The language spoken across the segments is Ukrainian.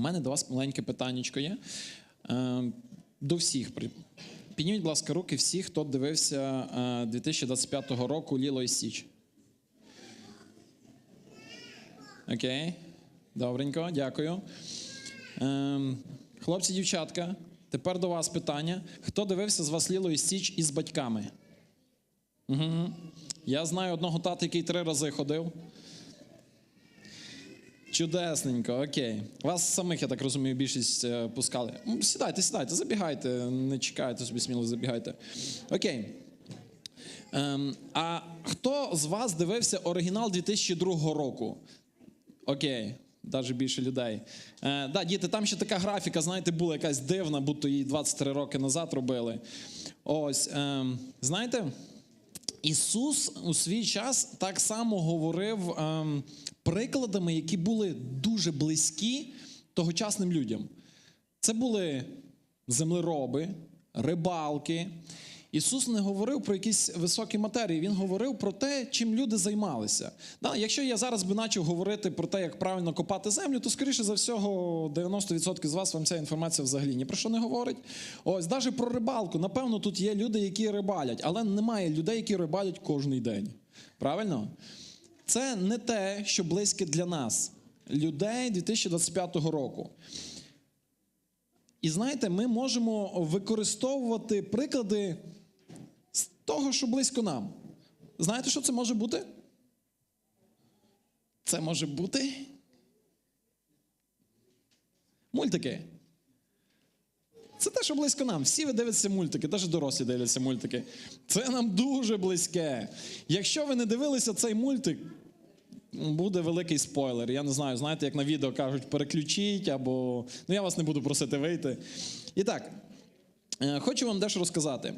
у мене до вас маленьке питаннячко є. Е, До всіх. Підніміть, будь ласка, руки всі, хто дивився е, 2025 року Ліло і Січ. Окей. Добренько, дякую. Ем, хлопці, дівчатка, тепер до вас питання. Хто дивився з вас Ліло і Січ із батьками? Угу. Я знаю одного тата, який три рази ходив. Чудесненько, окей. Вас самих, я так розумію, більшість е, пускали. Сідайте, сідайте, забігайте, не чекайте собі сміло забігайте. Окей. Ем, а хто з вас дивився оригінал 2002 року? Окей, навіть більше людей. Е, да, діти, там ще така графіка, знаєте, була якась дивна, будто її 23 роки назад робили. Ось, ем, знаєте, Ісус у свій час так само говорив ем, прикладами, які були дуже близькі тогочасним людям. Це були землероби, рибалки. Ісус не говорив про якісь високі матерії, Він говорив про те, чим люди займалися. Да, якщо я зараз би почав говорити про те, як правильно копати землю, то, скоріше за всього, 90% з вас вам ця інформація взагалі ні про що не говорить. Ось, навіть про рибалку. Напевно, тут є люди, які рибалять, але немає людей, які рибалять кожний день. Правильно? Це не те, що близьке для нас, людей 2025 року. І знаєте, ми можемо використовувати приклади з того, що близько нам. Знаєте, що це може бути? Це може бути мультики. Це те, що близько нам. Всі ви дивитеся мультики, навіть дорослі дивляться мультики. Це нам дуже близьке. Якщо ви не дивилися цей мультик, буде великий спойлер. Я не знаю, знаєте, як на відео кажуть, переключіть або. Ну, я вас не буду просити вийти. І так, е, хочу вам дещо розказати.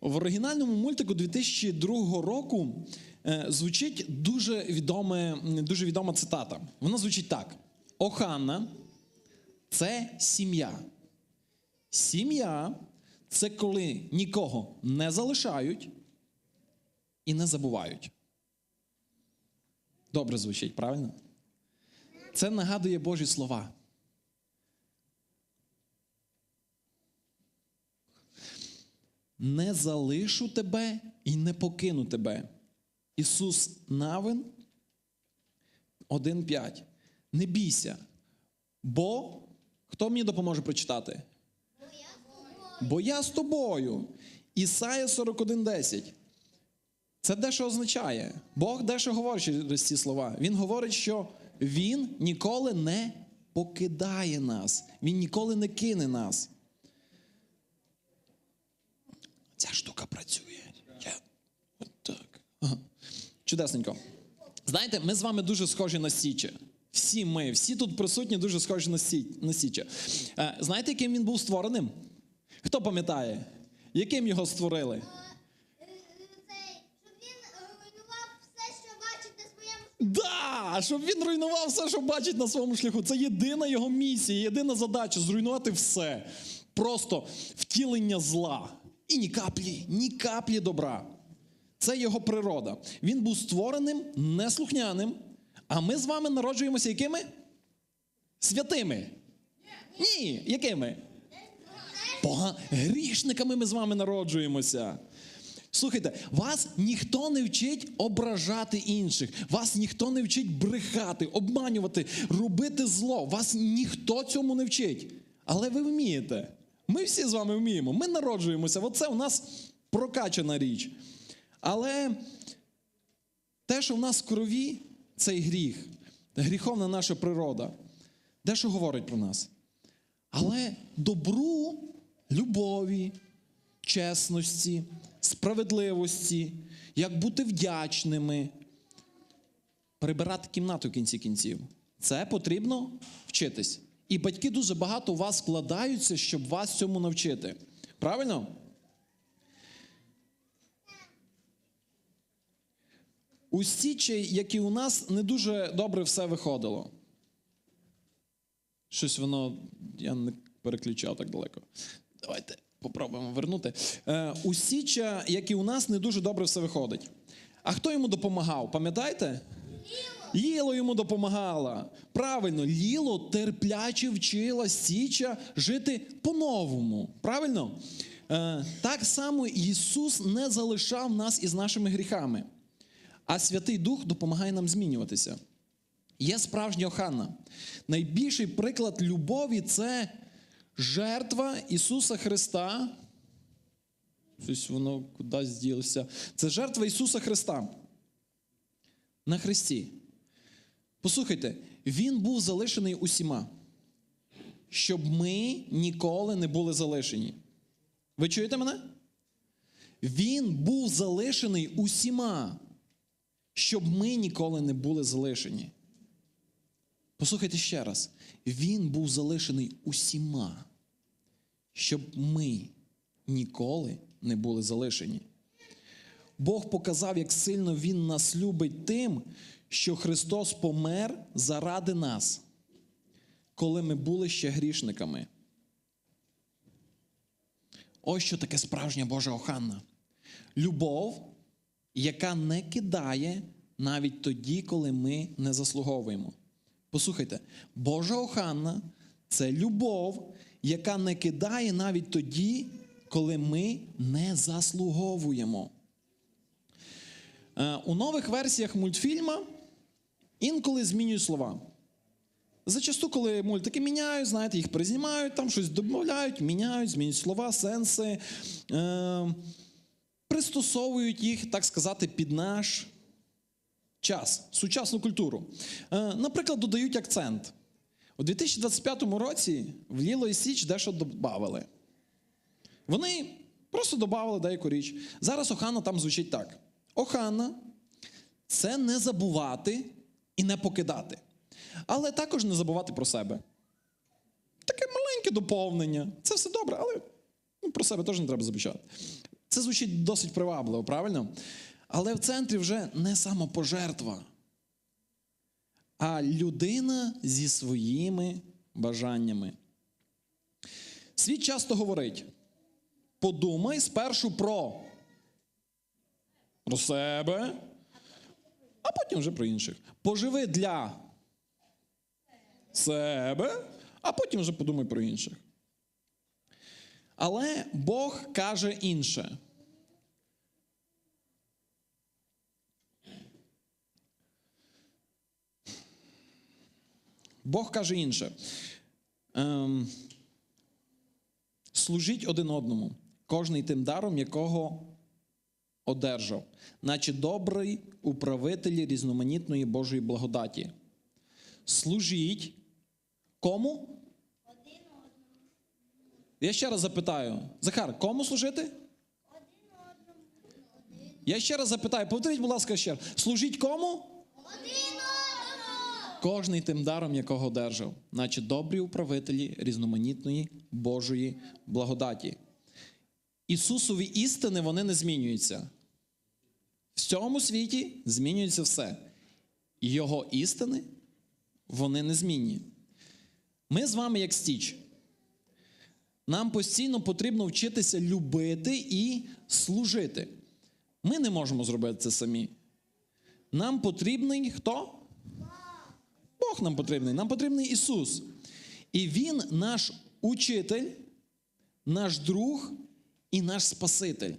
В оригінальному мультику 2002 року е, звучить дуже, відоме, дуже відома цитата. Вона звучить так: Оханна це сім'я. Сім'я це коли нікого не залишають і не забувають. Добре звучить, правильно? Це нагадує Божі слова. Не залишу тебе і не покину тебе. Ісус Навин 1.5. Не бійся. Бо хто мені допоможе прочитати? Бо я з тобою. Ісая 41.10. Це дещо означає. Бог дещо говорить через ці слова. Він говорить, що Він ніколи не покидає нас, Він ніколи не кине нас. Ця штука працює. Я... От так. Ага. Чудесненько. Знаєте, ми з вами дуже схожі на Січе. Всі ми, всі тут присутні, дуже схожі на, Сі... на Січе. Е, знаєте, яким він був створеним? Хто пам'ятає? Яким його створили? Цей, щоб він е, руйнував все, що бачить на своєму Да, щоб він руйнував все, що бачить на своєму шляху. Це єдина його місія, єдина задача зруйнувати все. Просто втілення зла. І ні каплі, ні каплі добра. Це його природа. Він був створеним неслухняним, а ми з вами народжуємося якими? Святими. Ні, якими? Пога... Грішниками ми з вами народжуємося. Слухайте, вас ніхто не вчить ображати інших, вас ніхто не вчить брехати, обманювати, робити зло. Вас ніхто цьому не вчить. Але ви вмієте. Ми всі з вами вміємо. Ми народжуємося. Оце у нас прокачана річ. Але те, що в нас в крові, цей гріх, гріховна наша природа, дещо говорить про нас. Але добру, любові, чесності, справедливості, як бути вдячними, прибирати кімнату в кінці кінців. Це потрібно вчитись. І батьки дуже багато у вас вкладаються, щоб вас цьому навчити. Правильно? У Січі, як і у нас, не дуже добре все виходило. Щось воно, я не переключав так далеко. Давайте попробуємо вернути. Е, у Січа, як і у нас, не дуже добре все виходить. А хто йому допомагав? Пам'ятаєте? Ліло йому допомагала. Правильно, Ліло терпляче вчила Січа жити по-новому. Правильно? Е, так само Ісус не залишав нас із нашими гріхами, а Святий Дух допомагає нам змінюватися. Є справжня Оханна. Найбільший приклад любові це жертва Ісуса Христа. Щось воно кудись ділося. Це жертва Ісуса Христа. На Христі. Послухайте, Він був залишений усіма, щоб ми ніколи не були залишені. Ви чуєте мене? Він був залишений усіма, щоб ми ніколи не були залишені. Послухайте ще раз. Він був залишений усіма, щоб ми ніколи не були залишені. Бог показав, як сильно Він нас любить тим, що Христос помер заради нас, коли ми були ще грішниками. Ось що таке справжня Божа оханна. Любов, яка не кидає навіть тоді, коли ми не заслуговуємо. Послухайте, Божа оханна це любов, яка не кидає навіть тоді, коли ми не заслуговуємо. Е, У нових версіях мультфільма інколи змінюють слова. Зачасту, коли мультики міняють, знаєте, їх перезнімають, там щось додають, міняють, змінюють слова, сенси, е, пристосовують їх, так сказати, під наш час, сучасну культуру. Е, наприклад, додають акцент. У 2025 році в Ліло і Січ дещо додавали. Вони просто додавали деяку річ. Зараз Охана там звучить так: Охана це не забувати і не покидати. Але також не забувати про себе. Таке маленьке доповнення. Це все добре, але ну, про себе теж не треба забачати. Це звучить досить привабливо, правильно? Але в центрі вже не самопожертва, а людина зі своїми бажаннями. Світ часто говорить: подумай спершу про, про себе, а потім вже про інших. Поживи для себе, а потім вже подумай про інших. Але Бог каже інше. Бог каже інше. Ем, служіть один одному, кожний тим даром, якого одержав, наче добрий управитель різноманітної Божої благодаті. Служіть кому? Я ще раз запитаю. Захар, кому служити? Я ще раз запитаю, повторіть, будь ласка, ще раз. Служіть кому? Один одному. Кожний тим даром, якого одержав, наче добрі управителі різноманітної Божої благодаті. Ісусові істини вони не змінюються. В цьому світі змінюється все. Його істини вони незмінні. Ми з вами, як стіч. Нам постійно потрібно вчитися любити і служити. Ми не можемо зробити це самі. Нам потрібний хто? Бог нам потрібний, нам потрібний Ісус. І Він наш учитель, наш друг і наш Спаситель.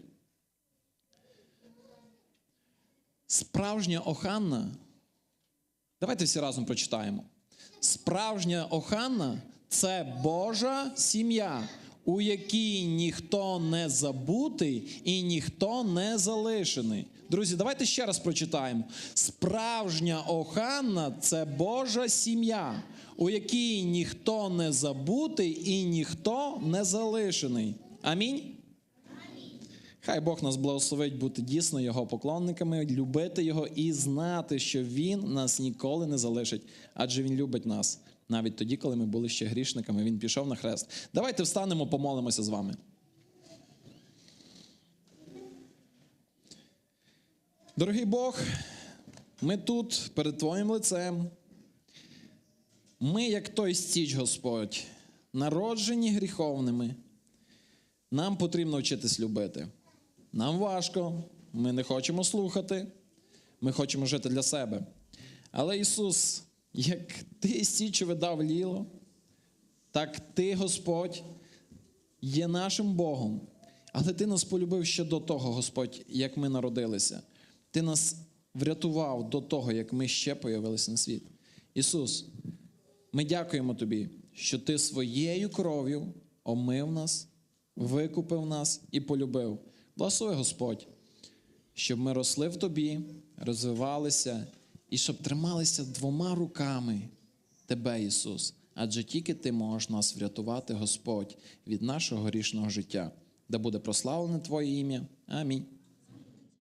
Справжня оханна. Давайте всі разом прочитаємо. Справжня оханна це Божа сім'я, у якій ніхто не забутий і ніхто не залишений. Друзі, давайте ще раз прочитаємо. Справжня оханна це Божа сім'я, у якій ніхто не забутий і ніхто не залишений. Амінь. Хай Бог нас благословить бути дійсно Його поклонниками, любити Його і знати, що Він нас ніколи не залишить, адже Він любить нас. Навіть тоді, коли ми були ще грішниками, Він пішов на хрест. Давайте встанемо, помолимося з вами. Дорогий Бог, ми тут перед Твоїм лицем. Ми, як той стіч, Господь, народжені гріховними. Нам потрібно вчитись любити. Нам важко, ми не хочемо слухати, ми хочемо жити для себе. Але Ісус, як ти січове дав ліло, так ти, Господь, є нашим Богом. Але ти нас полюбив ще до того, Господь, як ми народилися. Ти нас врятував до того, як ми ще появилися на світ. Ісус, ми дякуємо Тобі, що Ти своєю кров'ю омив нас, викупив нас і полюбив. Благослови Господь, щоб ми росли в Тобі, розвивалися і щоб трималися двома руками Тебе, Ісус. Адже тільки Ти можеш нас врятувати, Господь, від нашого грішного життя, да буде прославлене Твоє ім'я. Амінь.